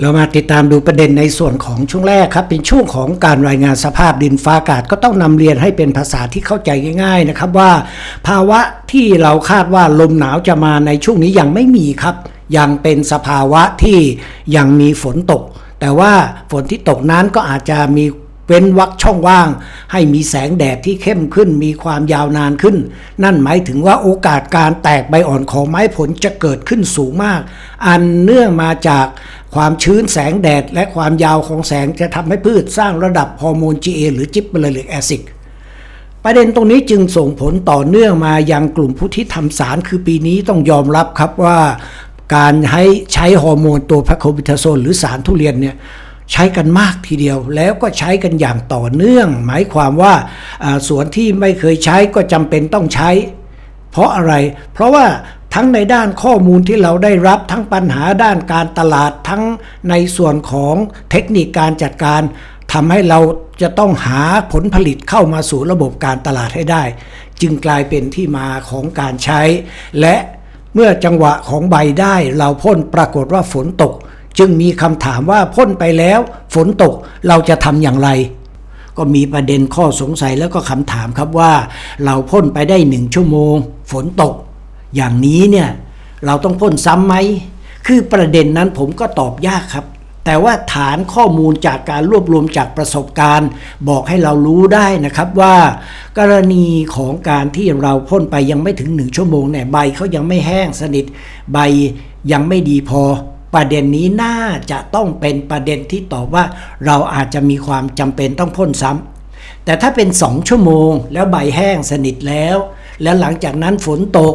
เรามาติดตามดูประเด็นในส่วนของช่วงแรกครับ เป็นช่วงของการรายงานสภาพดินฟ้าอากาศก็ต้องนำเรียนให้เป็นภาษาที่เข้าใจง่าย ๆนะครับว่า ภาวะที่เราคาดว่าลมหนาวจะมาในช่วงนี้ยังไม่มีครับ ยังเป็นสภาวะที่ยังมีฝนตก แต่ว่าฝนที่ตกนั้นก็อาจจะมี เว้นวักช่องว่าง ให้มีแสงแดดที่เข้มขึ้นมีความยาวนานขึ้น นั่นหมายถึงว่าโอกาสการแตกใบอ่อนของไม้ผลจะเกิดขึ้นสูงมาก อันเนื่องมาจากความชื้นแสงแดดและความยาวของแสงจะทำให้พืชสร้างระดับฮอร์โมน GA หรือจิบเบลลิกแอซิดประเด็นตรงนี้จึงส่งผลต่อเนื่องมายังกลุ่มผู้ที่ทำสารคือปีนี้ต้องยอมรับครับว่าการให้ใช้ฮอร์โมนตัวพาโคบิทาโซนหรือสารทุเรียนเนี่ย ใช้กันมากทีเดียวแล้วก็ใช้กันอย่างต่อเนื่อง หมายความว่าอ่าสวนที่ไม่เคยใช้ก็จำเป็นต้องใช้ เพราะอะไร เพราะว่าทั้งในด้านข้อมูลที่เราได้รับทั้งปัญหาด้านการตลาดทั้งในส่วนของเทคนิคการจัดการทำให้เราจะต้องหาผลผลิตเข้ามาสู่ระบบการตลาดให้ได้ จึงกลายเป็นที่มาของการใช้ และเมื่อจังหวะของใบได้เราพ่นปรากฏว่าฝนตก จึงมีคำถามว่าพ่นไปแล้วฝนตกเราจะทำอย่างไร ก็มีประเด็นข้อสงสัยแล้วก็คำถามครับว่า เราพ่นไปได้หนึ่งชั่วโมง ฝนตก อย่างนี้เนี่ยเราต้องพ่นซ้ำไหมคือประเด็นนั้นผมก็ตอบยากครับ แต่ว่าฐานข้อมูลจากการรวบรวมจากประสบการณ์ บอกให้เรารู้ได้นะครับว่า กรณีของการที่เราพ่นไปยังไม่ถึงหนึ่งชั่วโมงเนี่ยใบเขายังไม่แห้งสนิท ใบยังไม่ดีพอ ประเด็นนี้น่าจะต้องเป็นประเด็นที่ตอบว่าเราอาจจะมีความจำเป็นต้องพ่นซ้ำแต่ถ้าเป็น 2 ชั่วโมง แล้วใบแห้งสนิทแล้ว แล้วหลังจากนั้นฝนตก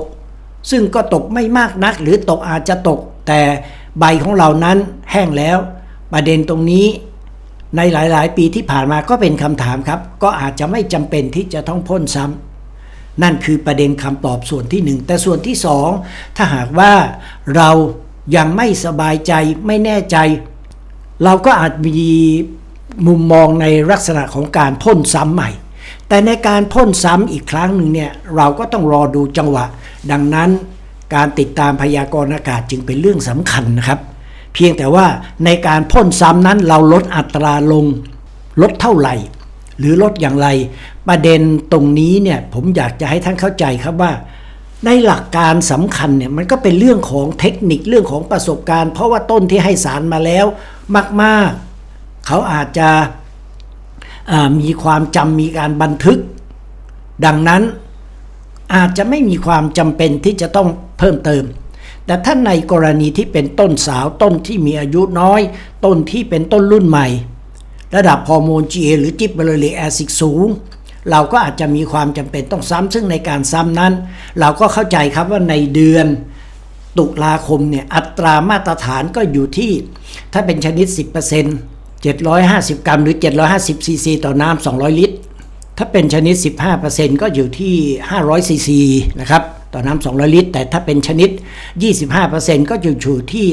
ซึ่งก็ตกไม่มากนัก หรือตกอาจจะตก แต่ใบของเรานั้นแห้งแล้ว ประเด็นตรงนี้ในหลาย ๆ ปีที่ผ่านมาก็เป็นคำถามครับ ก็อาจจะไม่จำเป็นที่จะต้องพ่นซ้ำนั่นคือประเด็นคำตอบส่วนที่หนึ่งแต่ส่วนที่สองถ้าหากว่าเรา ยังไม่สบายใจไม่แน่ใจ เราก็อาจมีมุมมองในลักษณะของการพ่นซ้ำใหม่ แต่ในการพ่นซ้ำอีกครั้งหนึ่งเนี่ยเราก็ต้องรอดูจังหวะ ดังนั้นการติดตามพยากรณ์อากาศจึงเป็นเรื่องสำคัญนะครับ เพียงแต่ว่าในการพ่นซ้ำนั้นเราลดอัตราลงลดเท่าไหร่ หรือลดอย่างไร ประเด็นตรงนี้เนี่ยผมอยากจะให้ท่านเข้าใจครับว่า ในหลักการสำคัญเนี่ยมันก็เป็นเรื่องของเทคนิคเรื่องของประสบการณ์ เพราะว่าต้นที่ให้สารมาแล้วมาก ๆ เขาอาจจะมีความจำมีการบันทึก ดังนั้นอาจจะไม่มีความจำเป็นที่จะต้องเพิ่มเติม แต่ถ้าในกรณีที่เป็นต้นสาวต้นที่มีอายุน้อย ต้นที่เป็นต้นรุ่นใหม่ ระดับฮอร์โมน GA หรือจิบเบลลิกแอซิดสูง เราก็อาจจะมีความจำเป็นต้องซ้ำซึ่งในการซ้ำนั้น เราก็เข้าใจครับว่าในเดือนตุลาคมเนี่ยอัตรามาตรฐานก็อยู่ที่ ถ้าเป็นชนิด 10% 750 กรัมหรือ 750ซีซีต่อน้ำ200 ลิตร ถ้าเป็นชนิด 15%ก็อยู่ที่ 500ซีซีนะครับต่อน้ำ200 ลิตร แต่ถ้าเป็นชนิด 25%ก็อยู่อยู่ที่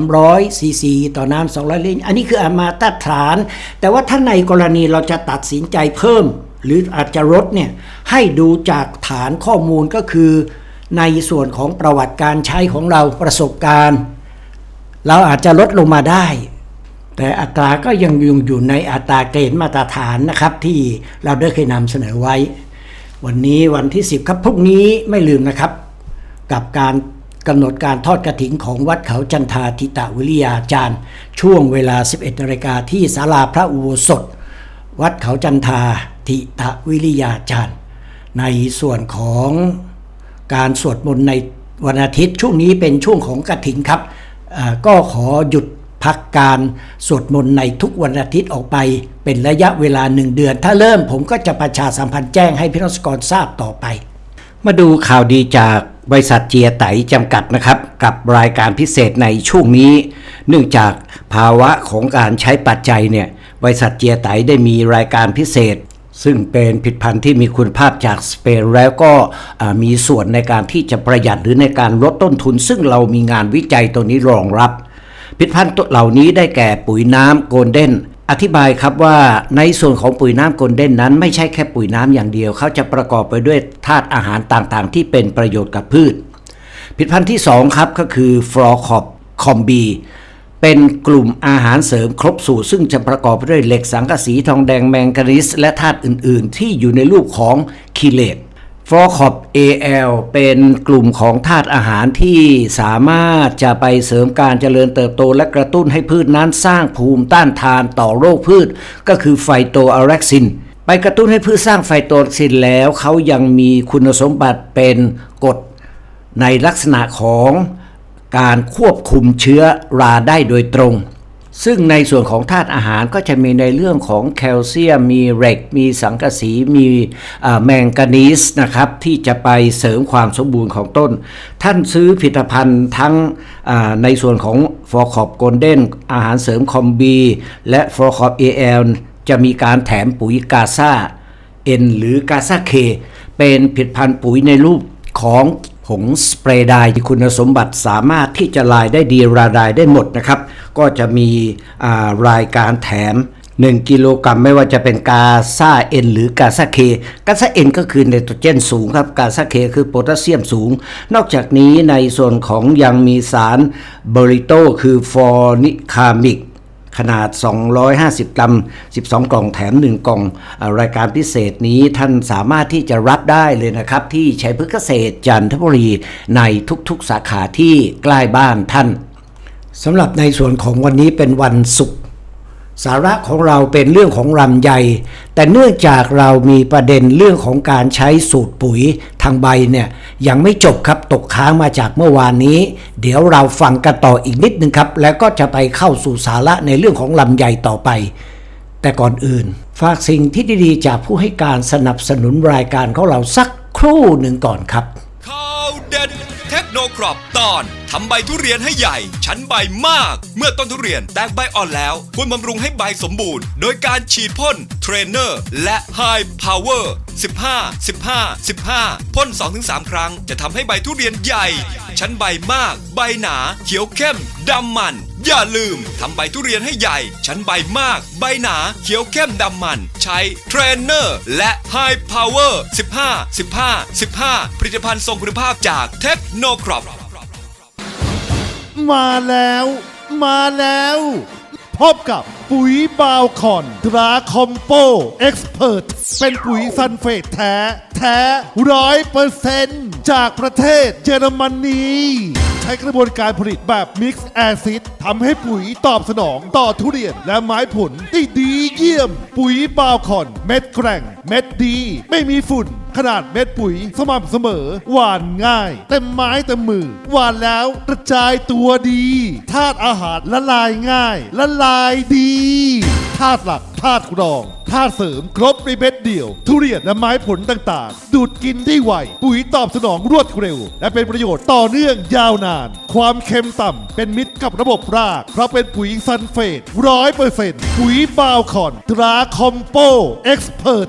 300ซีซีต่อน้ำ200 ลิตร อันนี้คืออามาตรฐาน แต่ว่าถ้าในกรณีเราจะตัดสินใจเพิ่ม หรืออาจจะลดเนี่ยให้ดูจากฐานข้อมูลก็คือ ในส่วนของประวัติการใช้ของเราประสบการณ์ เราอาจจะลดลงมาได้ แต่อัตราก็ยังอยู่อยู่ในอัตราเกณฑ์มาตรฐานนะครับ ที่เราได้เคยนำเสนอไว้ วันนี้วันที่ 10 ครับพรุ่งนี้ไม่ลืมนะครับ กับการกำหนดการทอดกระถินของวัดเขาจันทาทิตาวิริยาจารย์ ช่วงเวลา 11นาฬิกาที่ศาลาพระอุโบสถ วัดเขาจันทาทิตาวิริยาจารย์ ในส่วนของการสวดมนต์ในวันอาทิตย์ช่วงนี้เป็นช่วงของกระถินครับ ก็ขอหยุดพักการสวดมนต์ในทุกวันอาทิตย์ออกไป เป็นระยะเวลาหนึ่งเดือน ถ้าเริ่มผมก็จะประชาสัมพันธ์แจ้งให้พี่น้องสกรทราบต่อไป มาดูข่าวดีจากบริษัทเจียไตจำกัดนะครับ กับรายการพิเศษในช่วงนี้ เนื่องจากภาวะของการใช้ปัจจัยเนี่ย บริษัทเจียไตได้มีรายการพิเศษ ซึ่งเป็นผลิตภัณฑ์ที่มีคุณภาพจากสเปนแล้วก็มีส่วนในการที่จะประหยัดหรือในการลดต้นทุน ซึ่งเรามีงานวิจัยตัวนี้รองรับผลิตภัณฑ์ตัวเหล่านี้ได้แก่ปุ๋ยน้ำโกลเด้นอธิบายครับว่าในส่วนของปุ๋ยน้ำโกลเด้นนั้น ไม่ใช่แค่ปุ๋ยน้ำอย่างเดียว เขาจะประกอบไปด้วยธาตุอาหารต่างๆ ที่เป็นประโยชน์กับพืชผลิตภัณฑ์ที่ 2 ครับก็คือฟลอคอปคอมบี เป็นกลุ่มอาหารเสริมครบสูตร ซึ่งจะประกอบไปด้วยเหล็กสังกะสีทองแดงแมงกานีสและธาตุอื่น ๆ ที่อยู่ในรูปของคิเลตฟอร์คอบ AL เป็นกลุ่มของธาตุอาหารที่สามารถจะไปเสริมการเจริญเติบโตและกระตุ้นให้พืชนั้นสร้างภูมิต้านทานต่อโรคพืช ก็คือไฟโตอะแร็กซิน ไปกระตุ้นให้พืชสร้างไฟโตอะแร็กซินแล้วเขายังมีคุณสมบัติเป็นกรดในลักษณะของ การควบคุมเชื้อราได้โดยตรง ซึ่งในส่วนของธาตุอาหารก็จะมีในเรื่องของแคลเซียม มีเหล็ก มีสังกะสี มีแมงกานีสนะครับที่จะไปเสริมความสมบูรณ์ของต้น ท่านซื้อผลิตภัณฑ์ทั้งในส่วนของฟอร์คอบโกลเด้นอาหารเสริมคอมบี และฟอร์คอบเอเอลจะมีการแถมปุ๋ยกาซาเอ็นหรือกาซาเคเป็นผลิตภัณฑ์ปุ๋ยในรูปของ ผงสเปรย์ไดร์ที่คุณสมบัติสามารถที่จะลายได้ดีราดายได้หมดนะครับ ก็จะมีรายการแถม 1 กิโลกรัมไม่ว่าจะเป็นกาซาเอ็นหรือกาซาเค กาซาเอ็นก็คือไนโตรเจนสูงครับ กาซาเคคือโพแทสเซียมสูง นอกจากนี้ในส่วนของยังมีสารบริโตคือฟอร์นิคามิก ขนาด 250 กรัม 12 กล่องแถม 1 กล่องอรายการพิเศษนี้ท่านสามารถที่จะรับได้เลยนะครับ ที่ชัยพฤกษเกษตรจันทบุรีในทุกๆสาขาที่ใกล้บ้านท่านสำหรับในส่วนของวันนี้เป็นวันศุกร์ สาระของเราเป็นเรื่องของลำไย แต่เนื่องจากเรามีประเด็นเรื่องของการใช้สูตรปุ๋ยทางใบเนี่ยยังไม่จบครับตกค้างมาจากเมื่อวานนี้ เดี๋ยวเราฟังกันต่ออีกนิดนึงครับ แล้วก็จะไปเข้าสู่สาระในเรื่องของลำไยต่อไป แต่ก่อนอื่น ฝากสิ่งที่ดีๆ จากผู้ให้การสนับสนุนรายการของเราสักครู่หนึ่งก่อนครับ นครอปตอนทำใบทุเรียนให้ใหญ่ ชั้นใบมาก เมื่อต้นทุเรียนแตกใบอ่อนแล้ว ควรบำรุงให้ใบสมบูรณ์ โดยการฉีดพ่นเทรนเนอร์และไฮพาวเวอร์15 15 15 พ่น 2-3 ครั้งจะทำให้ใบทุเรียนใหญ่ ชั้นใบมาก ใบหนา เขียวเข้มดำมัน อย่าลืมทำใบทุเรียนให้ใหญ่ ชั้นใบมาก ใบหนา เขียวเข้มดำมัน ใช้เทรนเนอร์ และ High Power 15 15 15 ผลิตภัณฑ์ทรงคุณภาพจากเทคโนครอปมาแล้ว มาแล้ว พบกับปุ๋ยบาวคอนตราคอมโปเอ็กซ์เพรเป็นปุ๋ยซันเฟตแท้ แท้ร้อยเปอร์เซนต์จากประเทศเยอรมนี ช้กระบวนการผลิตแบบมิกซ์แอซิดทำให้ปุ๋ยตอบสนองต่อทุเรียนและไม้ผลได้ดีเยี่ยม ปุ๋ยบาวคอน เม็ดแกร่ง เม็ดดี ไม่มีฝุ่นขนาดเม็ดปุ๋ยสม่ำเสมอ หวานง่าย เต็มไม้เต็มมือ หวานแล้วกระจายตัวดีธาตุอาหารละลายง่าย ละลายดีธาตุหลักธาตุรองธาตุเสริมครบในเม็ดเดียว ทุเรียนและไม้ผลต่างๆ ดูดกินได้ไว ปุ๋ยตอบสนองรวดเร็ว และเป็นประโยชน์ต่อเนื่องยาวนาน ความเค็มต่ำเป็นมิตรกับระบบราก เพราะเป็นปุ๋ยซันเฟตร้อยเปอร์เซ็นต์ปุ๋ยบาวคอนตราคอมโปเอ็กซ์เพรส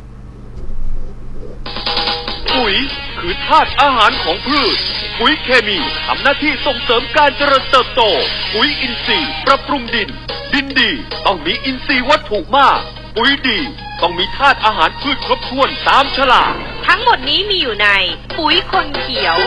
ปุ๋ยคือธาตุอาหารของพืช ปุ๋ยเคมีทำหน้าที่ส่งเสริมการเจริญเติบโต ปุ๋ยอินทรีย์ปรับปรุงดิน ดินดีต้องมีอินทรีย์วัตถุมาก ปุ๋ยดี ต้องมีธาตุอาหารพืชครบถ้วนตามฉลาก ทั้งหมดนี้มีอยู่ใน ปุ๋ยคนเขียว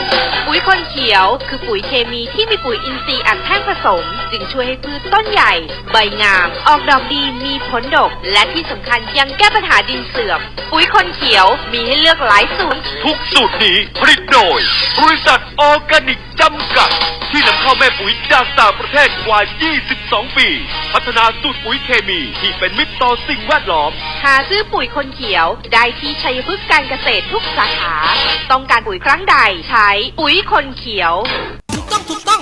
ปุ๋ยคนเขียว คือปุ๋ยเคมีที่มีปุ๋ยอินทรีย์อัดแท่งผสม จึงช่วยให้พืชต้นใหญ่ ใบงาม ออกดอกดีมีผลดก และที่สำคัญยังแก้ปัญหาดินเสื่อม ปุ๋ยคนเขียวมีให้เลือกหลายสูตร ทุกสูตรนี้ผลิตโดย บริษัทออร์แกนิกจำกัด ที่นำเข้าแม่ปุ๋ยจากต่างประเทศกว่า 22 ปี พัฒนาสูตรปุ๋ยเคมีที่เป็นมิตรต่อสิ่งแวดล้อม หาซื้อปุ๋ยคนเขียวได้ที่ชัยพฤกษ์การเกษตรทุกสาขา ต้องการปุ๋ยครั้งใดใช้ปุ๋ยคนเขียว ถูกต้องถูกต้อง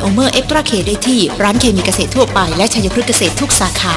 โอเมอร์เอ็กตราเคได้ที่ ร้านเคมีเกษตรทั่วไปและชัยพฤกษ์เกษตรทุกสาขา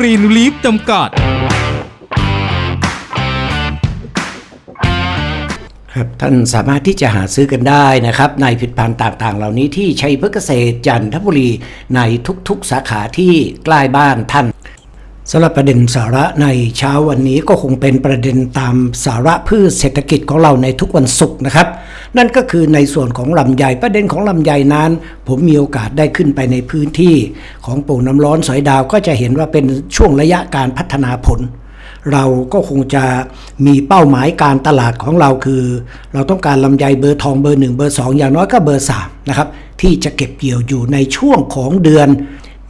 กรีนลีฟจำกัด ครับท่านสามารถที่จะหาซื้อกันได้นะครับ ในผลิตภัณฑ์ต่างๆ เหล่านี้ที่ชัยพฤกษเกษตรจันทบุรีในทุกๆสาขาที่ใกล้บ้านท่าน สำหรับประเด็นสาระในเช้าวันนี้ก็คงเป็นประเด็นตามสาระพืชเศรษฐกิจของเราในทุกวันศุกร์นะครับ นั่นก็คือในส่วนของลำไยประเด็นของลำไยนั้น ผมมีโอกาสได้ขึ้นไปในพื้นที่ของปู่น้ำร้อนสอยดาวก็จะเห็นว่าเป็นช่วงระยะการพัฒนาผล เราก็คงจะมีเป้าหมายการตลาดของเราคือ เราต้องการลำไยเบอร์ทองเบอร์หนึ่งเบอร์สองอย่างน้อยก็เบอร์สามนะครับที่จะเก็บเกี่ยวอยู่ในช่วงของเดือน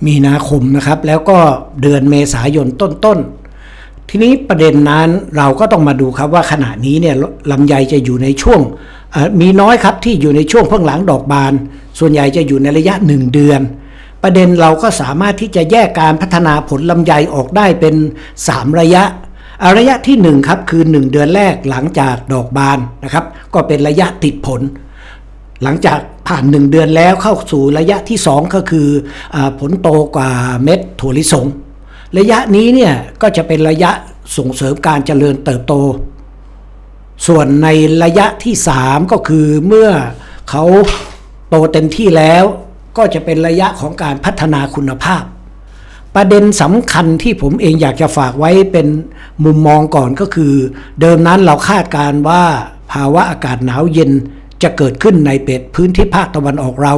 มีนาคมนะครับ แล้วก็เดือนเมษายนต้นๆ ทีนี้ประเด็นนั้นเราก็ต้องมาดูครับว่าขณะนี้เนี่ยลำไยจะอยู่ในช่วงมีน้อยครับที่อยู่ในช่วงเพิ่งหลังดอกบาน ส่วนใหญ่จะอยู่ในระยะ 1 เดือน ประเด็นเราก็สามารถที่จะแยกการพัฒนาผลลำไยออกได้เป็น 3 ระยะอาระยะที่1ครับคือ 1 เดือนแรกหลังจากดอกบานนะครับ ก็เป็นระยะติดผล หลังจากผ่าน 1 เดือนแล้วเข้าสู่ระยะที่ 2 ก็คืออผลโตกว่าเม็ดถั่วลิสง ระยะนี้เนี่ยก็จะเป็นระยะส่งเสริมการเจริญเติบโต ส่วนในระยะที่ 3 ก็คือเมื่อเขาโตเต็มที่แล้วก็จะเป็นระยะของการพัฒนาคุณภาพ ประเด็นสำคัญที่ผมเองอยากจะฝากไว้เป็นมุมมองก่อนก็คือ เดิมนั้นเราคาดการณ์ว่าภาวะอากาศหนาวเย็น จะเกิดขึ้นในเป็ดพื้นที่ภาคตะวันออกเรา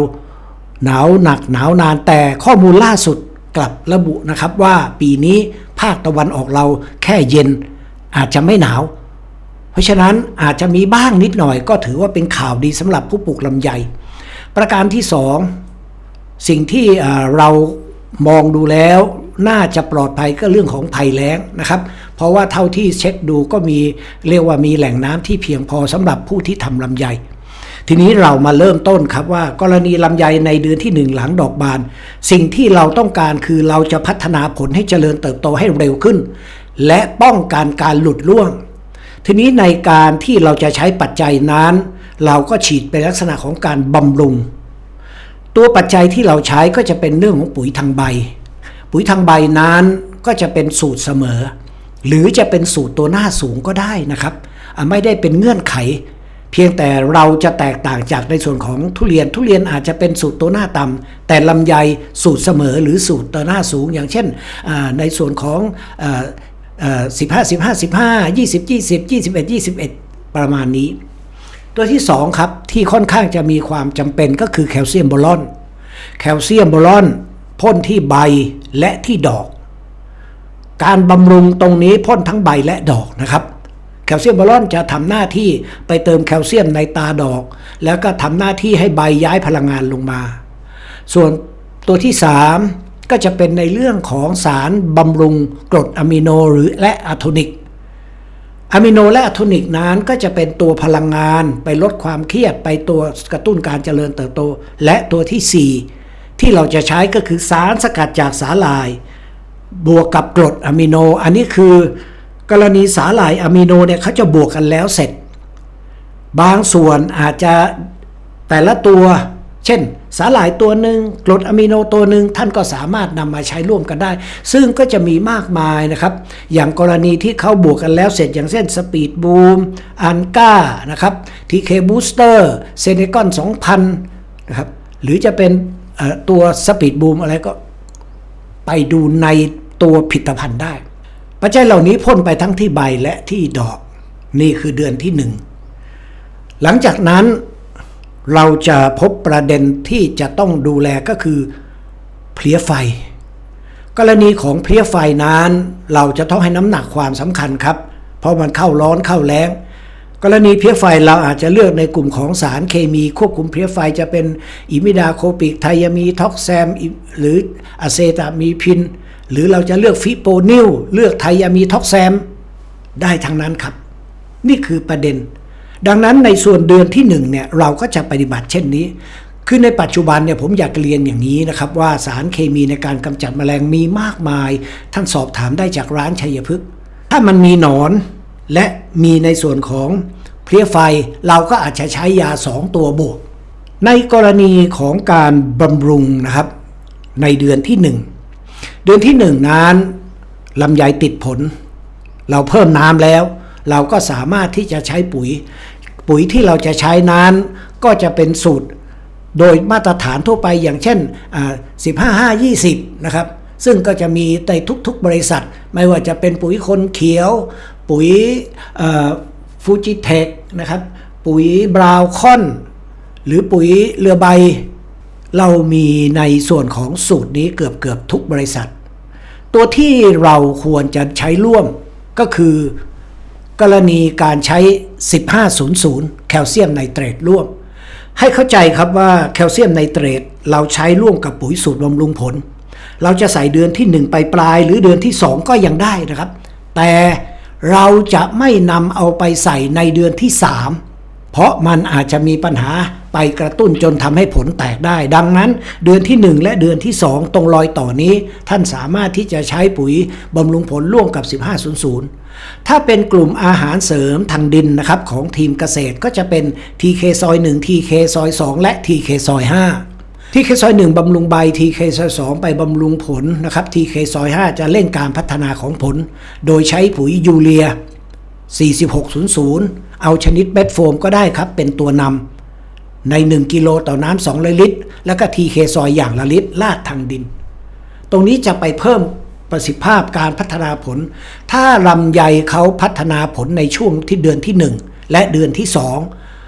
หนาวหนักหนาวนานแต่ข้อมูลล่าสุดกลับระบุนะครับว่าปีนี้ภาคตะวันออกเราแค่เย็นอาจจะไม่หนาว เพราะฉะนั้นอาจจะมีบ้างนิดหน่อยก็ถือว่าเป็นข่าวดีสำหรับผู้ปลูกลำไย ประการที่สองสิ่งที่เอ่อเรามองดูแล้วน่าจะปลอดภัยก็เรื่องของภัยแล้งนะครับ เพราะว่าเท่าที่เช็คดูก็มีเรียกว่ามีแหล่งน้ำที่เพียงพอสำหรับผู้ที่ทำลำไย ทีนี้เรามาเริ่มต้นครับว่ากรณีลำไยในเดือนที่หนึ่งหลังดอกบาน สิ่งที่เราต้องการคือเราจะพัฒนาผลให้เจริญเติบโตให้เร็วขึ้น และป้องกันการหลุดร่วง ทีนี้ในการที่เราจะใช้ปัจจัยนั้น เราก็ฉีดเป็นลักษณะของการบำรุง ตัวปัจจัยที่เราใช้ก็จะเป็นเรื่องของปุ๋ยทางใบ ปุ๋ยทางใบนั้นก็จะเป็นสูตรเสมอ หรือจะเป็นสูตรตัวหน้าสูงก็ได้นะครับ ไม่ได้เป็นเงื่อนไข เพียงแต่เราจะแตกต่างจากในส่วนของทุเรียนทุเรียนอาจจะเป็นสูตรตัวหน้าต่ำแต่ลำไยสูตรเสมอหรือสูตรตัวหน้าสูง อย่างเช่นในส่วนของสิบห้าสิบห้าสิบห้ายี่สิบยี่สิบยี่สิบเอ็ดยี่สิบเอ็ดประมาณนี้ ตัวที่2ครับที่ค่อนข้างจะมีความจำเป็นก็คือแคลเซียมโบรอน แคลเซียมโบรอนพ่นที่ใบและที่ดอก การบำรุงตรงนี้พ่นทั้งใบและดอกนะครับ แคลเซียมโบรอนจะทำหน้าที่ไปเติมแคลเซียมในตาดอก แล้วก็ทำหน้าที่ให้ใบย้ายพลังงานลงมา ส่วนตัวที่ 3 ก็จะเป็นในเรื่องของสารบำรุงกรดอะมิโนหรือและอะโทนิกอะมิโนและอะโทนิกนั้นก็จะเป็นตัวพลังงานไปลดความเครียดไปตัวกระตุ้นการเจริญเติบโต และตัวที่ 4 ที่เราจะใช้ก็คือสารสกัดจากสาหร่าย บวกกับกรดอะมิโน อันนี้คือ กรณีสาหร่ายอะมิโนเนี่ยเขาจะบวกกันแล้วเสร็จ บางส่วนอาจจะแต่ละตัว เช่น สาหร่ายตัวหนึ่งกรดอะมิโนตัวหนึ่งท่านก็สามารถนำมาใช้ร่วมกันได้ ซึ่งก็จะมีมากมายนะครับ อย่างกรณีที่เขาบวกกันแล้วเสร็จอย่างเช่นสปีดบูมอันก้านะครับทีเคบูสเตอร์เซเนกอน2000นะครับหรือจะเป็นตัวสปีดบูมอะไรก็ไปดูในตัวผลิตภัณฑ์ได้ ปัจจัยเหล่านี้พ่นไปทั้งที่ใบและที่ดอก นี่คือเดือนที่หนึ่งหลังจากนั้นเราจะพบประเด็นที่จะต้องดูแลก็คือเพลี้ยไฟ กรณีของเพลี้ยไฟนั้น เราจะต้องให้น้ำหนักความสำคัญครับ เพราะมันเข้าร้อนเข้าแรงกรณีเพลี้ยไฟเราอาจจะเลือกในกลุ่มของสารเคมีควบคุมเพลี้ยไฟจะเป็นอิมิดาโคปิกไทยามีท็อกแซม หรืออะเซตามีพิน หรือเราจะเลือกฟิโปนิลเลือกไทยามีท็อกแซม ได้ทั้งนั้นครับ นี่คือประเด็น ดังนั้นในส่วนเดือนที่หนึ่งเนี่ยเราก็จะปฏิบัติเช่นนี้ คือในปัจจุบันเนี่ยผมอยากเรียนอย่างนี้นะครับ ว่าสารเคมีในการกำจัดแมลงมีมากมาย ท่านสอบถามได้จากร้านชัยพฤกษ์ถ้ามันมีหนอนและมีในส่วนของเพลี้ยไฟเราก็อาจจะใช้ยาสองตัวบวก ในกรณีของการบำรุงนะครับ ในเดือนที่หนึ่ง เดือนที่หนึ่งนั้นลำไยติดผล เราเพิ่มน้ำแล้ว เราก็สามารถที่จะใช้ปุ๋ย ปุ๋ยที่เราจะใช้นั้นก็จะเป็นสูตรโดยมาตรฐานทั่วไปอย่างเช่น 15 5 20 นะครับ ซึ่งก็จะมีในทุกๆบริษัท ไม่ว่าจะเป็นปุ๋ยคนเขียว ปุ๋ยฟูจิเทคนะครับ ปุ๋ยบราวคอน หรือปุ๋ยเรือใบ เรามีในส่วนของสูตรนี้เกือบเกือบทุกบริษัท ตัวที่เราควรจะใช้ร่วมก็คือ กรณีการใช้ 1500 แคลเซียมไนเตรตร่วม ให้เข้าใจครับว่าแคลเซียมไนเตรตเราใช้ร่วมกับปุ๋ยสูตรบำรุงผล เราจะใส่เดือนที่ 1 ไปปลายหรือเดือนที่ 2 ก็ยังได้นะครับ แต่เราจะไม่นำเอาไปใส่ในเดือนที่ 3 เพราะมันอาจจะมีปัญหา ไปกระตุ้นจนทำให้ผลแตกได้ ดังนั้น เดือนที่ 1 และเดือนที่ 2 ตรงรอยต่อนี้ ท่านสามารถที่จะใช้ปุ๋ยบำรุงผลร่วมกับ 1500ถ้าเป็นกลุ่มอาหารเสริมทางดินนะครับของทีมเกษตรก็จะเป็น TK ซอย1 TK ซอย2 และ TK ซอย5 TK ซอย1บำรุงใบ TK ซอย2ไปบำรุงผลนะครับ TK ซอย5จะเร่งการพัฒนาของผล โดยใช้ปุ๋ยยูเรีย 4600 เอาชนิดเบ็ดโฟมก็ได้ครับเป็นตัวนำ ใน 1 กิโลต่อน้ำ2ลิตร แล้วก็ TK ซอยอย่างละลิตรลาดทางดิน ตรงนี้จะไปเพิ่มประสิทธิภาพการพัฒนาผล ถ้าลำไยเขาพัฒนาผลในช่วงที่เดือนที่ 1 และเดือนที่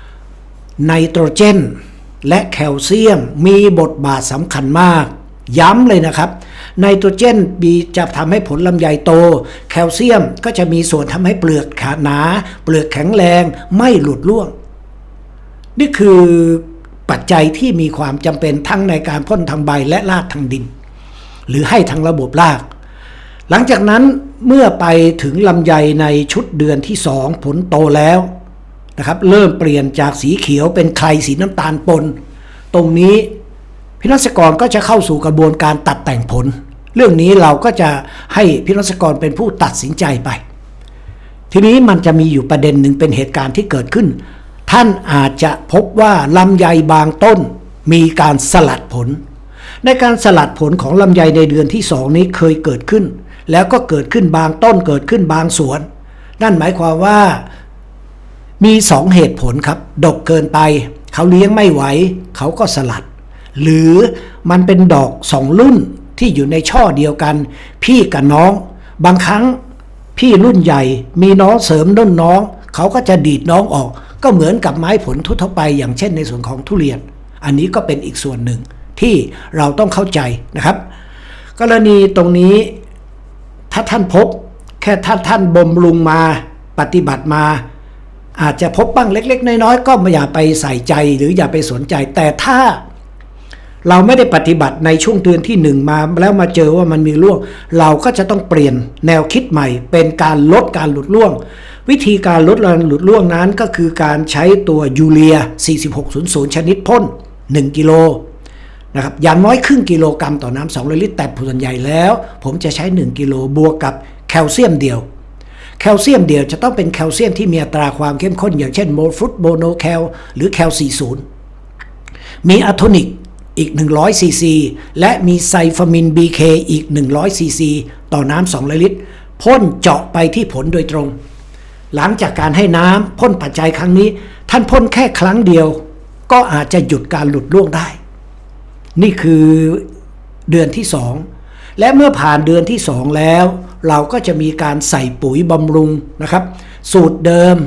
2 ไนโตรเจน และแคลเซียมมีบทบาทสำคัญมาก ย้ำเลยนะครับไนโตรเจนมีจะทำให้ผลลำไยโต แคลเซียมก็จะมีส่วนทำให้เปลือกขาหนา เปลือกแข็งแรงไม่หลุดร่วง นี่คือปัจจัยที่มีความจำเป็นทั้งในการพ่นทางใบและลาดทางดิน หรือให้ทางระบบราก หลังจากนั้นเมื่อไปถึงลำไยในชุดเดือนที่สองผลโตแล้วนะครับ เริ่มเปลี่ยนจากสีเขียวเป็นไคลสีน้ำตาลปน ตรงนี้พินักกรก็จะเข้าสู่กระบวนการตัดแต่งผล เรื่องนี้เราก็จะให้พินักกรเป็นผู้ตัดสินใจไป ทีนี้มันจะมีอยู่ประเด็นหนึ่งเป็นเหตุการณ์ที่เกิดขึ้น ท่านอาจจะพบว่าลำไยบางต้นมีการสลัดผล ในการสลัดผลของลำไยในเดือนที่สองนี้เคยเกิดขึ้น แล้วก็เกิดขึ้นบางต้นเกิดขึ้นบางสวน นั่นหมายความว่ามีสองเหตุผลครับ ดกเกินไป เขาเลี้ยงไม่ไหว เขาก็สลัด หรือมันเป็นดอกสองรุ่นที่อยู่ในช่อเดียวกัน พี่กับน้อง บางครั้งพี่รุ่นใหญ่มีน้องเสริมนุ่นน้อง เขาก็จะดีดน้องออก ก็เหมือนกับไม้ผลทั่วไป อย่างเช่นในส่วนของทุเรียน อันนี้ก็เป็นอีกส่วนหนึ่งที่เราต้องเข้าใจนะครับ กรณีตรงนี้ถ้าท่านพบ แค่ถ้าท่านบ่มรุงมาปฏิบัติมา อาจจะพบบ้างเล็ก ๆ น้อยๆก็ไม่อย่าไปใส่ใจหรืออย่าไปสนใจ แต่ถ้า เราไม่ได้ปฏิบัติในช่วงเดือนที่หนึ่งมา แล้วมาเจอว่ามันมีร่วง เราก็จะต้องเปลี่ยนแนวคิดใหม่ เป็นการลดการหลุดร่วง วิธีการลดการหลุดร่วงนั้นก็คือการใช้ตัวยูเรีย 4600 ชนิดพ่น 1 กิโลนะครับอย่างน้อยครึ่งกิโลกรัมต่อน้ำ2ลิตร แต่ส่วนใหญ่แล้ว ผมจะใช้ 1 กิโลบวกกับแคลเซียมเดียวแคลเซียมเดียวจะต้องเป็นแคลเซียมที่มีอัตราความเข้มข้นอย่างเช่นโมฟรุตโมโนแคลหรือแคล40 มีอะโทนิก อีก 100 ซีซี และมีไซฟามิน BK อีก 100 ซีซี ต่อน้ำ2ลิตร พ่นเจาะไปที่ผลโดยตรง หลังจากการให้น้ำพ่นปัจจัยครั้งนี้ ท่านพ่นแค่ครั้งเดียว ก็อาจจะหยุดการหลุดร่วงได้ นี่คือเดือนที่สองและเมื่อผ่านเดือนที่สองแล้ว เราก็จะมีการใส่ปุ๋ยบำรุงนะครับ สูตรเดิม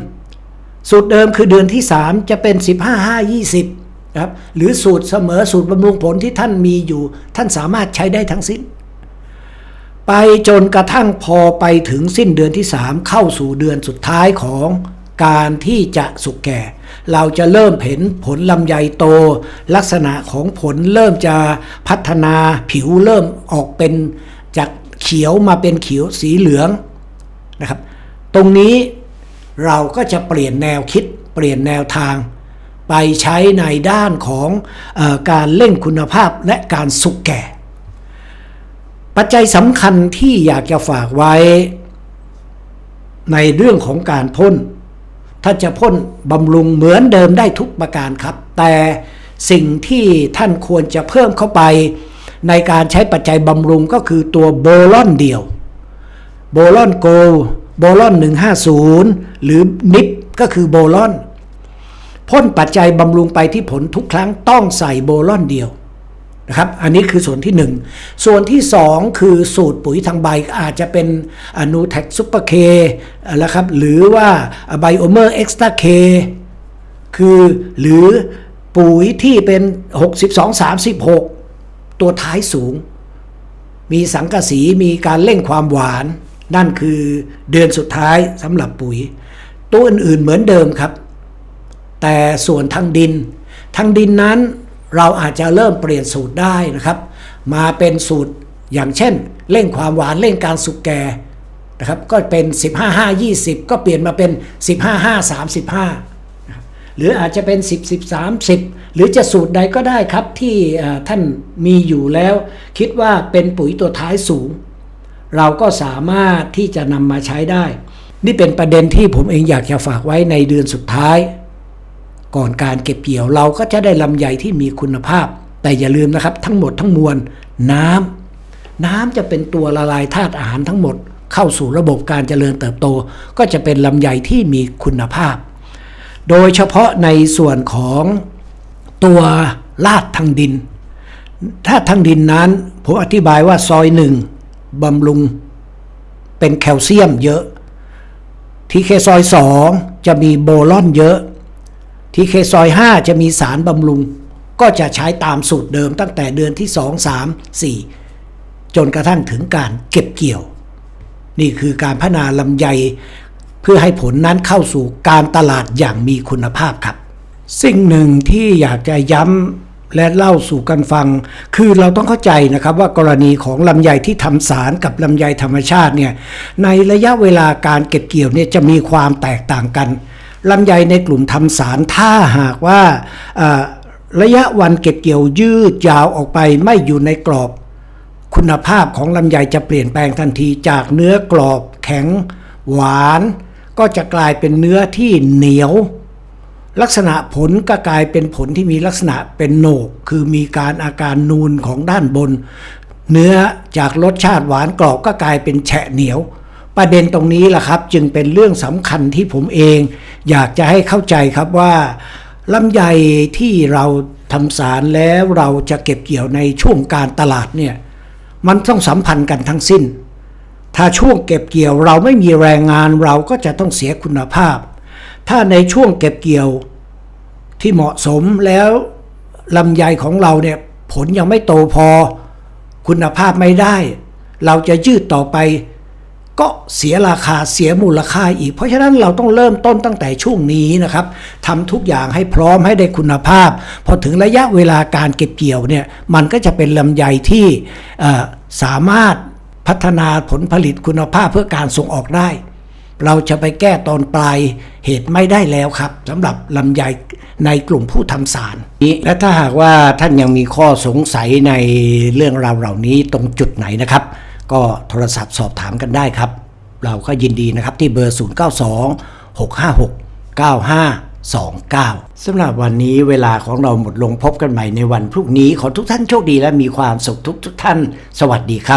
สูตรเดิมคือเดือนที่ 3 จะเป็น 15 5 20 นะครับหรือสูตรเสมอสูตรบำรุงผลที่ท่านมีอยู่ ท่านสามารถใช้ได้ทั้งสิ้น ไปจนกระทั่งพอไปถึงสิ้นเดือนที่ 3 เข้าสู่เดือนสุดท้ายของการที่จะสุกแก่ เราจะเริ่มเห็นผลลำไยโต ลักษณะของผลเริ่มจะพัฒนาผิวเริ่มออกเป็นจากเขียวมาเป็นเขียวสีเหลืองนะครับ ตรงนี้เราก็จะเปลี่ยนแนวคิดเปลี่ยนแนวทาง ไปใช้ในด้านของอการเร่งคุณภาพและการสุกแก่ ปัจจัยสำคัญที่อยากจะฝากไว้ ในเรื่องของการพ่น ถ้าจะพ่นบำรุงเหมือนเดิมได้ทุกประการครับ แต่สิ่งที่ท่านควรจะเพิ่มเข้าไป ในการใช้ปัจจัยบำรุงก็คือตัวโบลอนเดียว โบลอนโกโบลอน150 หรือนิปก็คือโบลอน พ่นปัจจัยบำรุงไปที่ผลทุกครั้งต้องใส่โบลอนเดียวนะครับอันนี้คือส่วนที่ 1 ส่วนที่ 2 คือสูตรปุ๋ยทางใบอาจจะเป็นอนูแท็กซูเปอร์เคนะครับหรือว่าไบโอเมอร์เอ็กซ์ตาเคคือหรือปุ๋ยที่เป็น 62 36 ตัวท้ายสูง มีสังกะสีมีการเร่งความหวาน นั่นคือเดือนสุดท้ายสำหรับปุ๋ย ตัวอื่นๆเหมือนเดิมครับ แต่ส่วนทางดิน ทางดินนั้นเราอาจจะเริ่มเปลี่ยนสูตรได้นะครับ มาเป็นสูตรอย่างเช่น เร่งความหวานเร่งการสุกแก่นะครับก็เป็น 15 5 20 ก็เปลี่ยนมาเป็น 15 5 35 หรืออาจจะเป็น 10 10 30 หรือจะสูตรใดก็ได้ครับที่ท่านมีอยู่แล้ว คิดว่าเป็นปุ๋ยตัวท้ายสูง เราก็สามารถที่จะนำมาใช้ได้ นี่เป็นประเด็นที่ผมเองอยากจะฝากไว้ในเดือนสุดท้าย ก่อนการเก็บเกี่ยวเราก็จะได้ลำไยที่มีคุณภาพ แต่อย่าลืมนะครับทั้งหมดทั้งมวลน้ำน้ำจะเป็นตัวละลายธาตุอาหารทั้งหมด เข้าสู่ระบบการเจริญเติบโต ก็จะเป็นลำไยที่มีคุณภาพ โดยเฉพาะในส่วนของตัวลาดทางดิน ถ้าทางดินนั้นผมอธิบายว่าซอยหนึ่งบำรุงเป็นแคลเซียมเยอะทีเคซอยสองจะมีโบลอนเยอะ ทีเคซอย5จะมีสารบำรุง ก็จะใช้ตามสูตรเดิมตั้งแต่เดือนที่ 2 3 4 จนกระทั่งถึงการเก็บเกี่ยว นี่คือการพัฒนาลำไยเพื่อให้ผลนั้นเข้าสู่การตลาดอย่างมีคุณภาพครับ สิ่งหนึ่งที่อยากจะย้ำและเล่าสู่กันฟัง คือเราต้องเข้าใจนะครับว่ากรณีของลำไยที่ทำสารกับลำไยธรรมชาติเนี่ยในระยะเวลาการเก็บเกี่ยวเนี่ยจะมีความแตกต่างกัน ลำไยในกลุ่มทำสารถ้าหากว่าระยะวันเก็บเกี่ยวยืดยาวออกไปไม่อยู่ในกรอบ คุณภาพของลำไยจะเปลี่ยนแปลงทันทีจากเนื้อกรอบแข็ง หวาน ก็จะกลายเป็นเนื้อที่เหนียว ลักษณะผลก็กลายเป็นผลที่มีลักษณะเป็นโหนก คือมีการอาการนูนของด้านบน เนื้อจากรสชาติหวานกรอบก็กลายเป็นแฉะเหนียว ประเด็นตรงนี้แหละครับจึงเป็นเรื่องสำคัญที่ผมเอง อยากจะให้เข้าใจครับว่าลำไยที่เราทำสารแล้วเราจะเก็บเกี่ยวในช่วงการตลาดเนี่ยมันต้องสัมพันธ์กันทั้งสิ้น ถ้าช่วงเก็บเกี่ยวเราไม่มีแรงงานเราก็จะต้องเสียคุณภาพ ถ้าในช่วงเก็บเกี่ยวที่เหมาะสมแล้วลำไยของเราเนี่ยผลยังไม่โตพอ คุณภาพไม่ได้ เราจะยืดต่อไป ก็เสียราคาเสียมูลค่าอีก เพราะฉะนั้นเราต้องเริ่มต้นตั้งแต่ช่วงนี้นะครับทำทุกอย่างให้พร้อมให้ได้คุณภาพ พอถึงระยะเวลาการเก็บเกี่ยวเนี่ยมันก็จะเป็นลำไยที่สามารถพัฒนาผลผลิตคุณภาพเพื่อการส่งออกได้ เราจะไปแก้ตอนปลายเหตุไม่ได้แล้วครับสำหรับลำไยในกลุ่มผู้ทำสารนี้และถ้าหากว่าท่านยังมีข้อสงสัยในเรื่องราวเหล่านี้ตรงจุดไหนนะครับ ก็โทรศัพท์สอบถามกันได้ครับ เราก็ยินดีนะครับที่เบอร์ 092 656 95 29 สำหรับวันนี้เวลาของเราหมดลงพบกันใหม่ในวันพรุ่งนี้ ขอทุกท่านโชคดีและมีความสุขทุกทุกท่าน สวัสดีครับ